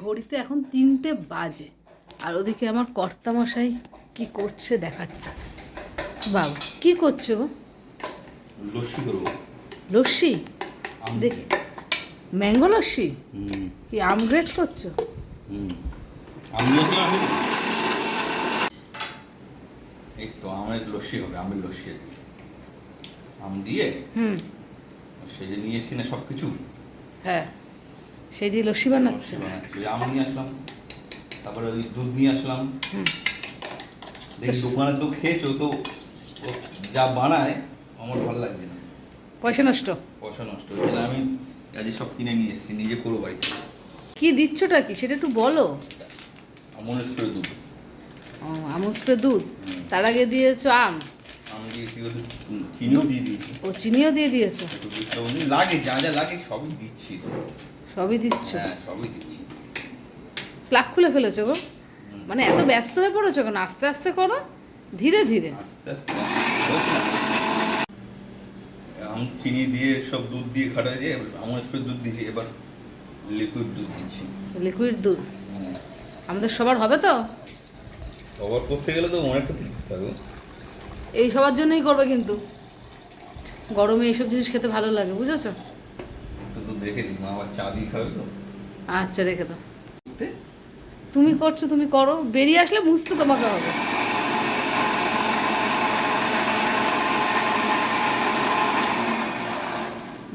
ঘড়িতে এখন তিনটে বাজে। আর ওদিকে আমার কর্তামশাই কি করছে দেখাচ্ছে। বাবু কি করছে গো? লস্যি করব। লস্যি? দেখি ম্যাঙ্গো লস্যি? কি আমগ্রেড করছ? এই তো আমের লস্যি হবে আমের লস্যি। আম দিয়ে হুম। সে যে নিয়ে এসছি না সব কিছু হ্যাঁ। সেই দিয়ে লস্যি বানাচ্ছো? ওই আম নিয়ে আসলাম। তারপরে ওই দুধ নিয়ে আসলাম। দেখি দোকানে তো খেয়েছো তো যা বানায় আমার ভালো লাগছে না। পয়সা নষ্ট? পয়সা নষ্ট জন্য আমি আজকে সব কিনে নিয়ে এসেছি নিজে করব বাড়িতে। কি দিচ্ছটা কি? সেটা একটু বলো। আমন স্প্রে দুধ। ও, আমুল স্প্রে দুধ? তার আগে দিয়েছ আম? আমি দিয়েছি চিনিও দিয়ে দিয়েছি। ও চিনিও দিয়ে দিয়েছ? লাগে যা যা লাগে সবই দিচ্ছি। সবই দিচ্ছ? হ্যাঁ সবই দিচ্ছি। প্লাগ খুলে ফেলেছো গো? মানে এত ব্যস্ত হয়ে পড়েছো কেন? আস্তে আস্তে করো ধীরে ধীরে। আস্তে আস্তে। আম চিনি দিয়ে সব দুধ দিয়ে খাটা যায় আমন স্প্রে দুধ দিয়েছি এবার লিকুইড দুধ দিচ্ছি। লিকুইড দুধ? হ্যাঁ। আমাদের সবার হবে তো? কভার করতে গেলে তো অনেকটা দিতে হবে এই সবার জন্যই করবে কিন্তু। গরমে এইসব জিনিস খেতে ভালো লাগে বুঝেছ? রেখে দিই। মা আবার চা দিয়ে খাবে তো? আচ্ছা রেখে দাও? তুমি করছ তুমি করো। বেরিয়ে আসলে বুঝতে তোমাকে হবে।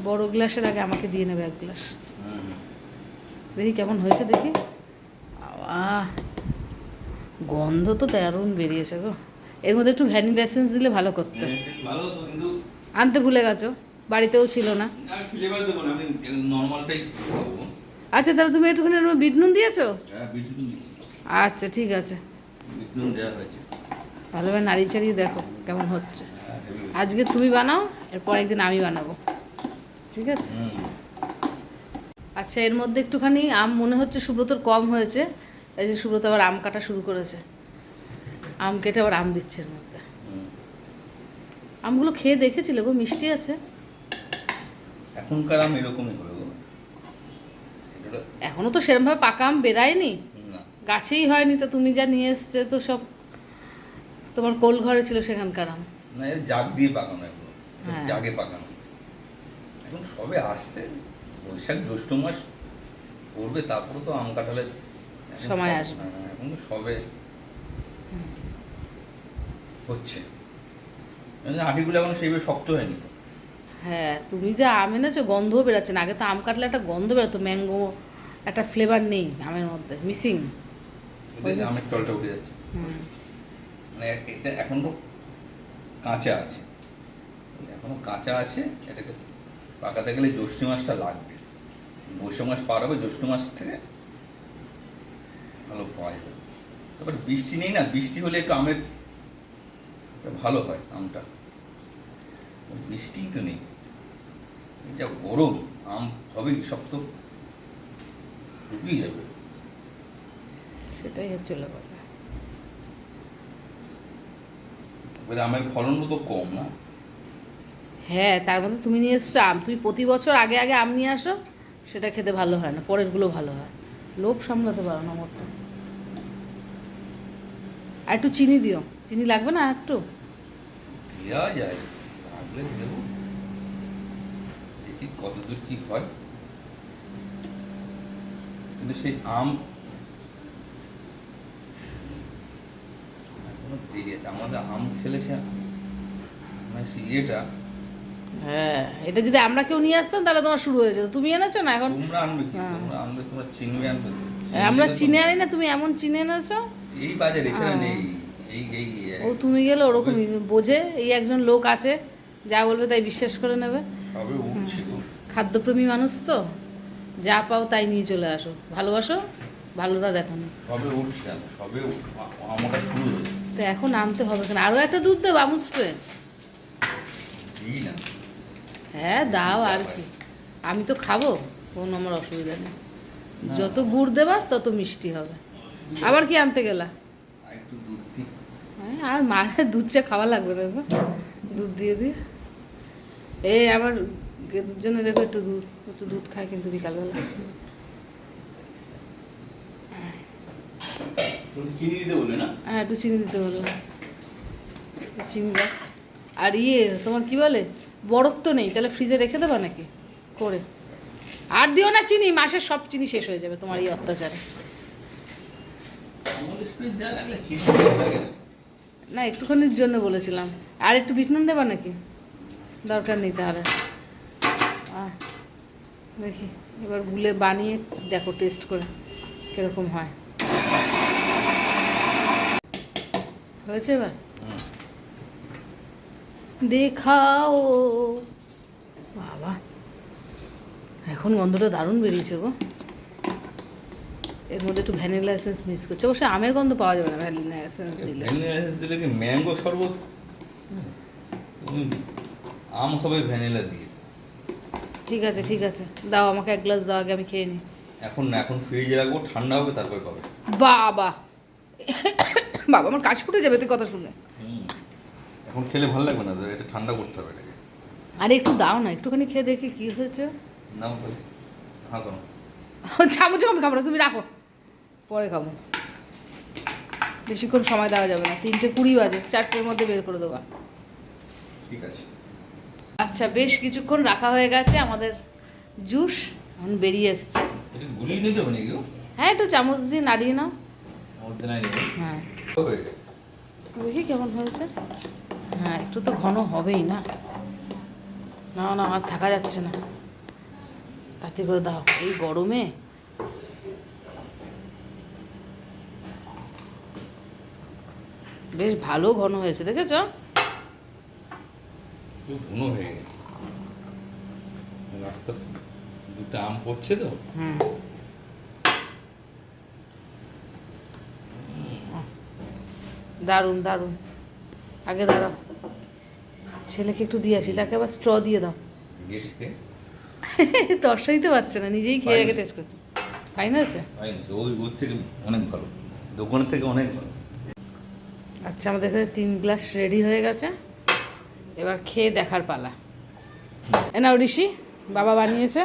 বড় গ্লাসের আগে আমাকে দিয়ে নেবে এক গ্লাস। দেখি কেমন হয়েছে দেখি। আহ গন্ধ তো দারুণ বেরিয়েছে গো। এর মধ্যে একটু ভ্যানিলা এসেন্স দিলে ভালো করতে। ভালো আনতে ভুলে গেছো? বাড়িতেও ছিল না। আচ্ছা তাহলে তুমি একটুখানি বিট নুন দিয়েছ? হ্যাঁ আচ্ছা ঠিক আছে। ভালোভাবে নাড়িয়ে চাড়িয়ে দেখো কেমন হচ্ছে। হ্যাঁ, আজকে তুমি বানাও এরপর একদিন আমি বানাবো। ঠিক আছে? আচ্ছা এর মধ্যে একটুখানি আম মনে হচ্ছে সুব্রতর কম হয়েছে। এই যে সুব্রত আবার আম কাটা শুরু করেছে। আম কেটে আবার আম দিচ্ছে এর মধ্যে। আমগুলো খেয়ে দেখেছিলে গো মিষ্টি আছে? এখনকার আম এরকমই হবে গো। এটা এখনও তো সেরমভাবে পাকা আম বেরায়নি? গাছেই হয়নি তা তুমি যা নিয়ে এসছো তো সব তোমার কোল ঘরে ছিল সেখানকার আম। না এর জাগ দিয়ে পাকানো এগুলো। হ্যাঁ। জাগে পাকানো। এখন সবে আসছে বৈশাখ জ্যৈষ্ঠ মাস পড়বে তারপরে তো আম কাঁঠালে সময় আসবে। হ্যাঁ, এখন সবে হচ্ছে। আটিগুলো এখন সেইভাবে শক্ত হয়নি তো। হ্যাঁ তুমি যা আম এনেছো গন্ধও বেরোচ্ছে না। আগে তো আম কাটলে একটা গন্ধ বেরোতো ম্যাঙ্গো একটা ফ্লেভার নেই আমের মধ্যে মিসিং আমের জলটা উঠে যাচ্ছে। মানে এটা এখনও কাঁচা আছে। এখনও কাঁচা আছে এটাকে পাকাতে গেলে জ্যৈষ্ঠ মাসটা লাগবে। বৈশ মাস পার হবে জ্যৈষ্ঠ মাস থেকে ভালো পাওয়া যাবে। তারপর বৃষ্টি নেই না বৃষ্টি হলে একটু আমের ভালো হয় আমটা। বৃষ্টিই তো নেই। যা গরম আম হবে কি সব তো শুকিয়ে যাবে। সেটাই হচ্ছে হলো কথা। এবারে আমের ফলনও তো কম না। হ্যাঁ তার মধ্যে তুমি নিয়ে এসছো আম। তুমি প্রতি বছর আগে আগে আম নিয়ে আসো সেটা খেতে ভালো হয় না পরেরগুলো ভালো হয়। লোভ সামলাতে পারো না মোটটা আর একটু চিনি দিও। চিনি লাগবে না আর একটু? দেওয়া যায় লাগলে দেবো। দেখি কতদূর কি হয়? কিন্তু সেই আম এখনও দেরি আছে। আমাদের আম খেলে মানে ইয়েটা হ্যাঁ এটা যদি আমরা কেউ নিয়ে আসতাম তাহলে তোমার শুরু হয়ে যেত। তুমি এনেছো না এখন? তোমরা আনবে কি? হ্যাঁ। তোমরা আনবে তোমরা চিনবে আনবে আমরা চিনে আনি না তুমি এমন চিনে এনেছো? এই বাজারে এছাড়া হ্যাঁ। নেই। এই এই ও তুমি গেলে ওরকমই বোঝে। এই একজন লোক আছে যা বলবে তাই বিশ্বাস করে নেবে। সবে উঠছে গো খাদ্যপ্রেমী মানুষ তো। যা পাও তাই নিয়ে চলে আসো। ভালোবাসো ভালোটা দেখো না। সবে উঠছে সবে আমরা শুরু হয়েছে। তো এখন আনতে হবে কেন? আরও একটা দুধ দেব আমুল স্প্রে। দিই না। হ্যাঁ দাও আর কি। আমি তো খাব কোনো আমার অসুবিধা নেই। যত গুড় দেবা তত মিষ্টি হবে। আবার কি আনতে গেলা? আর একটু দুধ দিই। হ্যাঁ আর মারে দুধ চা খাওয়া লাগবে না। দুধ দিয়ে দিয়ে এই আবার গেদুর জন্য দেখো একটু দুধ একটু দুধ খায় কিন্তু বিকালবেলা। চিনি দিতে বললে না? হ্যাঁ একটু চিনি দিতে বলল চিনি দাও। আর ইয়ে তোমার কি বলে? বরফ তো নেই তাহলে ফ্রিজে রেখে দেবা নাকি? করে। আর দিও না চিনি মাসের সব চিনি শেষ হয়ে যাবে তোমার এই অত্যাচারে। না। একটুখানির জন্য বলেছিলাম। আর একটু বিট নুন দেবা নাকি? দরকার নেই তাহলে। দেখি এবার গুলে বানিয়ে দেখো টেস্ট করে কীরকম হয়। হয়েছে এবার? দেখাও। বাবা এখন গন্ধটা দারুণ বেরিয়েছে গো। এর মধ্যে একটু ভ্যানিলা এসেন্স মিক্স করছে। অবশ্যই আমের গন্ধ পাওয়া যাবে না ভ্যানিলা এসেন্স দিলে। ভ্যানিলা এসেন্স দিলে কি ম্যাঙ্গো শরবত? আম খাবে ভ্যানিলা দিয়ে। ঠিক আছে ঠিক আছে। দাও আমাকে এক গ্লাস দাও আগে আমি খেয়ে নিই। এখন না এখন ফ্রিজে রাখব ঠান্ডা হবে তারপরে খাবে বাবা! বাবা আমার কাজ ফুটে যাবে তুই কথা শুনে। এখন খেলে ভালো লাগবে না এটা ঠান্ডা করতে হবে এটাকে। আরে একটু দাও না একটুখানি খেয়ে দেখি কি হয়েছে। নাও তাহলে। হ্যাঁ কোনো চামচ আমি খাব না তুমি রাখো। পরে খাব। বেশিক্ষণ সময় দেওয়া যাবে না তিনটে কুড়ি বাজে চারটের মধ্যে বের করে দেবা। ঠিক আছে। আচ্ছা বেশ কিছুক্ষণ রাখা হয়ে গেছে আমাদের জুস এখন বেরিয়ে এসছে? হ্যাঁ একটু চামচ দিয়ে নাড়িয়ে নাও। হ্যাঁ। দেখি কেমন হয়েছে। হ্যাঁ একটু তো ঘন হবেই না। না না আর থাকা যাচ্ছে না। তাতে করে দাও এই গরমে। বেশ ভালো ঘন হয়েছে দেখেছ? খুব ঘন হয়ে গেছে। রাস্তা দুটো আম পড়ছে তো? দারুণ দারুণ। আগে দাঁড়াও। ছেলেকে একটু দিয়ে আসি তাকে আবার স্ট্র দিয়ে দাও। তরসাই তো পাচ্ছে না নিজেই খেয়ে আগে টেস্ট করছে। ফাইন আছে? ওই ওর থেকে অনেক ভালো। দোকানের থেকে অনেক ভালো। আচ্ছা আমাদের এখানে তিন গ্লাস রেডি হয়ে গেছে। এবার খেয়ে দেখার পালা। এ নাও ঋষি বাবা বানিয়েছে।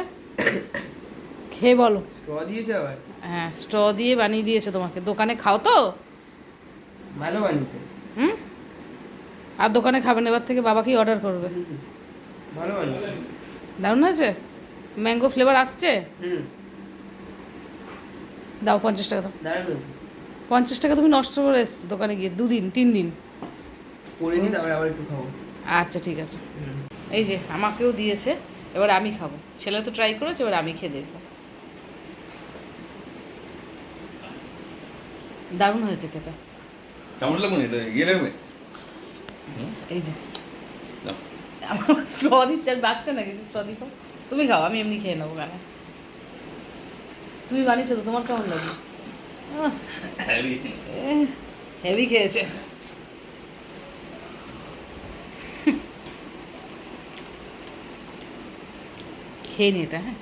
খেয়ে বলো। দিয়েছে আবার? হ্যাঁ স্ট্র দিয়ে বানিয়ে দিয়েছে তোমাকে। দোকানে খাও তো। ভালো বানিয়েছে। হুম? আর দোকানে খাবেন এবার থেকে বাবাকেই অর্ডার করবে। ভালো বানিয়েছে। দারুণ হয়েছে? ম্যাঙ্গো ফ্লেভার আসছে? হুম। দাও পঞ্চাশ টাকা দাও। পঞ্চাশ টাকা তুমি নষ্ট করে এসছো দোকানে গিয়ে দুদিন তিন দিন। করে নি তারপরে আবার একটু খাব। আচ্ছা ঠিক আছে। এই যে আমাকেও দিয়েছে এবার আমি খাব। ছেলে তো ট্রাই করেছে এবার আমি খেয়ে দেখব। দারুণ হয়েছে খেতে। কেমন লাগবে না? ইয়ে লাগবে? এই যে। আমার স্ট্র দিচ্ছে আমি বাচ্চা নাকি স্ট্র খাও তুমি খাও আমি এমনি খেয়ে নেব কেন তুমি বানিয়েছো তো তোমার কেমন লাগে হেভি খেয়েছে। খেয়ে নি এটা হ্যাঁ?